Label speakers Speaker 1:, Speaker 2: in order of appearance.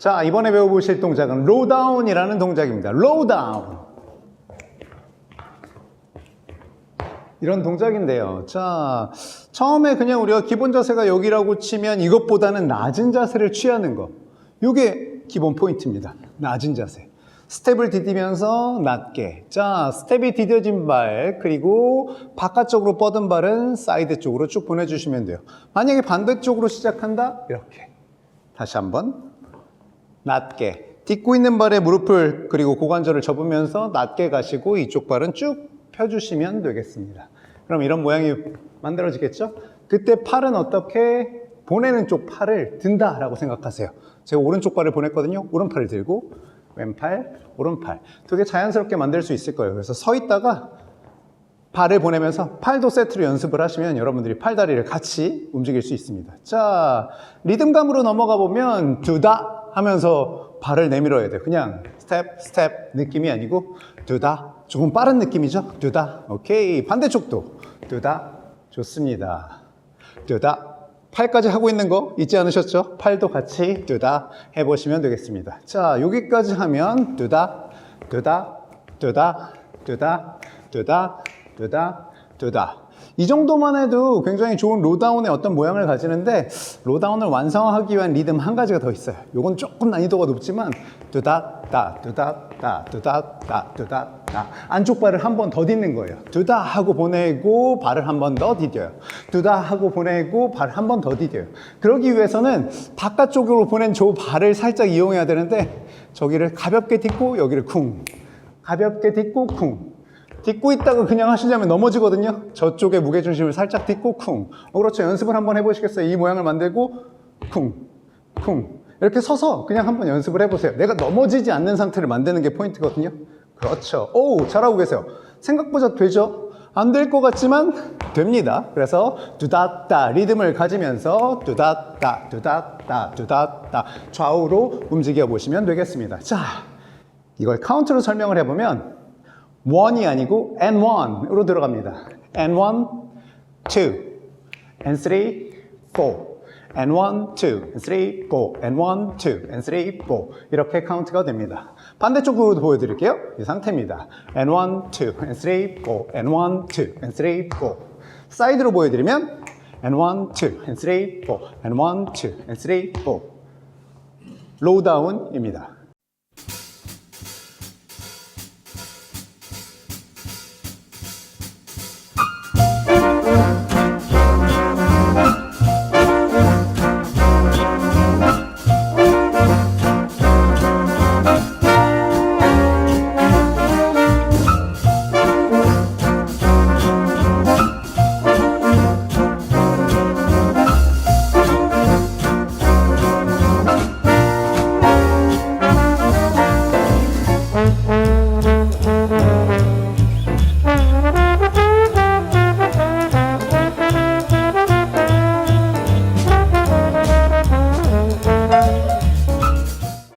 Speaker 1: 자, 이번에 배워보실 동작은 로다운이라는 동작입니다. 로다운. 이런 동작인데요. 자, 처음에 그냥 우리가 기본 자세가 여기라고 치면 이것보다는 낮은 자세를 취하는 거. 이게 기본 포인트입니다. 낮은 자세. 스텝을 디디면서 낮게. 자, 스텝이 디뎌진 발, 그리고 바깥쪽으로 뻗은 발은 사이드 쪽으로 쭉 보내주시면 돼요. 만약에 반대쪽으로 시작한다? 이렇게. 다시 한번. 낮게. 딛고 있는 발에 무릎을 그리고 고관절을 접으면서 낮게 가시고 이쪽 발은 쭉 펴주시면 되겠습니다. 그럼 이런 모양이 만들어지겠죠? 그때 팔은 어떻게 보내는 쪽 팔을 든다라고 생각하세요. 제가 오른쪽 발을 보냈거든요. 오른팔을 들고 왼팔, 오른팔. 되게 자연스럽게 만들 수 있을 거예요. 그래서 서 있다가 발을 보내면서 팔도 세트로 연습을 하시면 여러분들이 팔다리를 같이 움직일 수 있습니다. 자, 리듬감으로 넘어가 보면 두다 하면서 발을 내밀어야 돼요. 그냥 스텝, 스텝 느낌이 아니고 두다. 조금 빠른 느낌이죠? 두다. 오케이. 반대쪽도 두다. 좋습니다. 두다. 팔까지 하고 있는 거 잊지 않으셨죠? 팔도 같이 두다 해보시면 되겠습니다. 자, 여기까지 하면 두다, 두다, 두다, 두다, 두다, 두다, 두다. 이 정도만 해도 굉장히 좋은 로다운의 어떤 모양을 가지는데 로다운을 완성하기 위한 리듬 한 가지가 더 있어요. 요건 조금 난이도가 높지만 두다, 따, 두다, 따, 두다, 따, 두다, 따. 안쪽 발을 한 번 더 딛는 거예요. 두다 하고 보내고 발을 한 번 더 디뎌요. 두다 하고 보내고 발을 한 번 더 디뎌요. 그러기 위해서는 바깥쪽으로 보낸 저 발을 살짝 이용해야 되는데 저기를 가볍게 딛고 여기를 쿵. 가볍게 딛고 쿵. 딛고 있다가 그냥 하시려면 넘어지거든요. 저쪽에 무게중심을 살짝 딛고 쿵. 어, 그렇죠. 연습을 한번 해보시겠어요? 이 모양을 만들고 쿵, 쿵. 이렇게 서서 그냥 한번 연습을 해보세요. 내가 넘어지지 않는 상태를 만드는 게 포인트거든요. 그렇죠. 오, 잘하고 계세요. 생각보다 되죠? 안 될 것 같지만 됩니다. 그래서 두다따 리듬을 가지면서 두다따, 두다따, 두다따 좌우로 움직여 보시면 되겠습니다. 자, 이걸 카운트로 설명을 해보면 one이 아니고 and one으로 들어갑니다. and one, two, and three, four, and one, two, and three, four, and one, two, and three, four 이렇게 카운트가 됩니다. 반대쪽으로도 보여드릴게요. 이 상태입니다. and one, two, and three, four, and one, two, and three, four 사이드로 보여드리면 and one, two, and three, four, and one, two, and three, four 로우다운입니다.